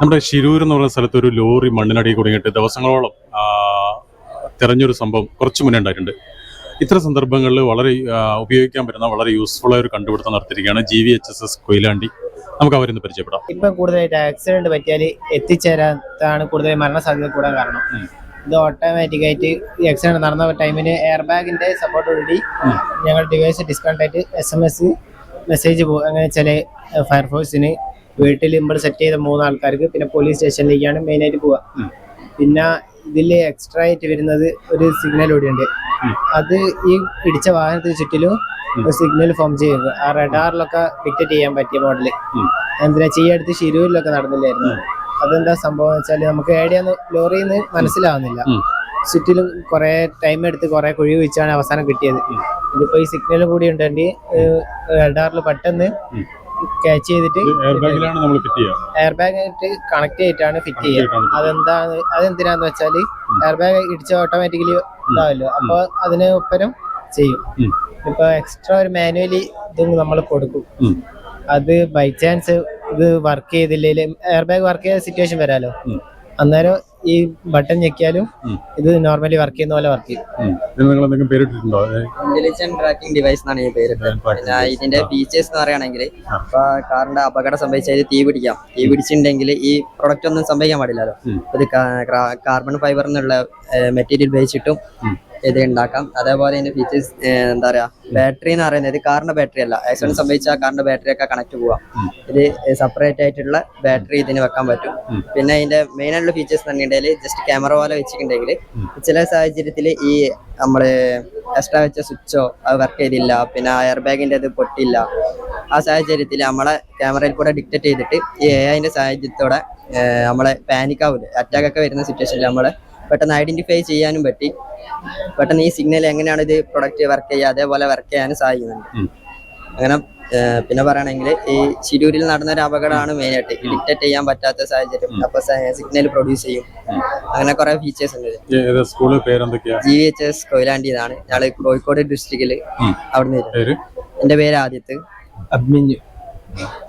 നമ്മുടെ ശിരൂർ എന്നുള്ള പറയുന്ന സ്ഥലത്ത് ഒരു ലോറി മണ്ണിനടി കുടുങ്ങിയിട്ട് ദിവസങ്ങളോളം തെരഞ്ഞൊരു സംഭവം കുറച്ച് മുന്നേ ഉണ്ടായിട്ടുണ്ട്. ഇത്തരം സന്ദർഭങ്ങളിൽ വളരെ ഉപയോഗിക്കാൻ പറ്റുന്ന വളരെ യൂസ്ഫുൾ ആയ ഒരു കണ്ടുപിടുത്തം നടത്തിയിരിക്കുകയാണ് G V H S S Koyilandy. നമുക്ക് അവരൊന്ന് പരിചയപ്പെടാം. ഇപ്പം കൂടുതലായിട്ട് ആക്സിഡന്റ് പറ്റിയാൽ എത്തിച്ചേരാത്താണ് കൂടുതൽ മരണസാധ്യത കൂടാൻ കാരണം. ഇത് ഓട്ടോമാറ്റിക്കായിട്ട് ആക്സിഡന്റ് നടന്ന ടൈമിന് എയർ ബാഗിന്റെ സപ്പോർട്ടോടുകൂടി. ഞങ്ങൾ ഡിവൈസ് ഡിസ്കൗണ്ട് ആയിട്ട് എസ് എം എസ് മെസ്സേജ് പോകും അങ്ങനെ വെച്ചാൽ ഫയർഫോഴ്സിന് വീട്ടിൽ നമ്മൾ സെറ്റ് ചെയ്ത മൂന്ന് ആൾക്കാർക്ക് പിന്നെ പോലീസ് സ്റ്റേഷനിലേക്കാണ് മെയിൻ ആയിട്ട് പോവുക പിന്നെ ഇതിൽ എക്സ്ട്രാ ആയിട്ട് വരുന്നത് ഒരു സിഗ്നൽ ഉണ്ട്. അത് ഈ പിടിച്ച വാഹനത്തിന് ചുറ്റിലും ഒരു സിഗ്നൽ ഫോം ചെയ്യുന്നത്. ആ റഡാറിലൊക്കെ ഡിക്റ്റേറ്റ് ചെയ്യാൻ പറ്റിയ മോഡൽ. എന്തിനാ? ചെയ്യടുത്ത് ശിരൂരിലൊക്കെ നടന്നില്ലായിരുന്നു. അതെന്താ സംഭവം വെച്ചാൽ നമുക്ക് ഏടിയാന്ന് ലോറിയിൽ നിന്ന് മനസ്സിലാവുന്നില്ല. ചുറ്റിലും കുറെ ടൈം എടുത്ത് കുറെ കുഴി വെച്ചാണ് അവസാനം കിട്ടിയത്. ഇതിപ്പോ ഈ സിഗ്നൽ കൂടി ഉണ്ടെങ്കിൽ റഡാറിൽ പെട്ടെന്ന്. ക്യാച്ച് ചെയ്തിട്ട് എയർ ബാഗ് ആയിട്ട് കണക്ട് ചെയ്തിട്ടാണ് ഫിറ്റ് ചെയ്യുക. അതെന്താണ് അതെന്തിനാന്ന് വെച്ചാൽ എയർ ബാഗ് ഇടിച്ച ഓട്ടോമാറ്റിക്കലി ഇതാവല്ലോ. അപ്പൊ അതിന് ഒപ്പരം ചെയ്യും. ഇപ്പൊ എക്സ്ട്രാ ഒരു മാനുവലി ഇതും നമ്മൾ കൊടുക്കും. അത് ബൈ ചാൻസ് ഇത് വർക്ക് ചെയ്തില്ലെങ്കിൽ എയർ ബാഗ് വർക്ക് ചെയ്ത സിറ്റുവേഷൻ വരാലോ. അന്നേരം ഈ ബട്ടൺ ഞെക്കിയാലും ഇത് നോർമലി വർക്ക് ചെയ്യുന്ന പോലെ വർക്ക് ചെയ്യും. ട്രാക്കിംഗ് ഡിവൈസ് എന്നാണ് ഈ പേര്. ഇതിന്റെ ഫീച്ചേഴ്സ് എന്ന് പറയുകയാണെങ്കിൽ ആ. ഇപ്പൊ കാറിന്റെ അപകടം സംഭവിച്ചാൽ തീ പിടിക്കാം. തീ പിടിച്ചിട്ടുണ്ടെങ്കിൽ ഈ പ്രൊഡക്റ്റ് ഒന്നും സംഭവിക്കാൻ പാടില്ലല്ലോ. ഇത് കാർബൺ ഫൈബർ എന്നുള്ള മെറ്റീരിയൽ ഉപയോഗിച്ചിട്ടും. ഇത് ഉണ്ടാക്കാം അതേപോലെ ഇതിന്റെ ഫീച്ചേഴ്സ് എന്താ പറയാ ബാറ്ററി എന്ന് പറയുന്നത് കാറിന്റെ ബാറ്ററി അല്ല. ആക്സിഡന്റ് സംഭവിച്ചാൽ കാറിന്റെ ബാറ്ററി ഒക്കെ കണക്ട് പോവാം. ഇത് സെപ്പറേറ്റ് ആയിട്ടുള്ള ബാറ്ററി ഇതിന് വെക്കാൻ പറ്റും. പിന്നെ ഇതിന്റെ മെയിൻ ആയിട്ടുള്ള ഫീച്ചേഴ്സ് എന്ന് പറഞ്ഞിട്ടുണ്ടെങ്കിൽ ജസ്റ്റ് ക്യാമറ പോലെ വെച്ചിട്ടുണ്ടെങ്കിൽ. ചില സാഹചര്യത്തിൽ ഈ നമ്മൾ എക്സ്ട്രാ വെച്ച സ്വിച്ചോ അത് വർക്ക് ചെയ്തില്ല. പിന്നെ എയർ ബാഗിന്റെ അത് പൊട്ടില്ല ആ സാഹചര്യത്തിൽ നമ്മളെ ക്യാമറയിൽ കൂടെ ഡിക്റ്റേറ്റ് ചെയ്തിട്ട് ഈ എ ഐന്റെ സാഹചര്യത്തോടെ നമ്മളെ പാനിക് ആവില്ല അറ്റാക്ക് ഒക്കെ വരുന്ന സിറ്റുവേഷനിൽ നമ്മളെ പെട്ടെന്ന് ഐഡന്റിഫൈ ചെയ്യാനും പറ്റി. പെട്ടെന്ന് ഈ സിഗ്നൽ എങ്ങനെയാണ് ഇത് പ്രൊഡക്റ്റ് വർക്ക് ചെയ്യുക അതേപോലെ വർക്ക് ചെയ്യാനും സാധിക്കുന്നുണ്ട്. അങ്ങനെ പിന്നെ പറയണമെങ്കിൽ ഈ ശിരൂരിൽ നടന്ന ഒരു അപകടമാണ് മെയിനായിട്ട് ഡിറ്റക്ട് ഡിക്റ്റേറ്റ് ചെയ്യാൻ പറ്റാത്ത സാഹചര്യം. അപ്പൊ സിഗ്നൽ പ്രൊഡ്യൂസ് ചെയ്യും. അങ്ങനെ കുറെ ഫീച്ചേഴ്സ് ഉണ്ട് ഏത് സ്കൂൾ പേരെന്തൊക്കെയാ? ജി എച്ച് എസ് കൊയിലാണ്ടി എന്നാണ്. ഞങ്ങൾ കോഴിക്കോട് ഡിസ്ട്രിക്റ്റിൽ അവിടുന്ന് അവിടെ നിന്ന് എന്റെ പേര് ആദ്യത്ത് അഭിമന്യു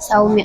സൗമ്യ.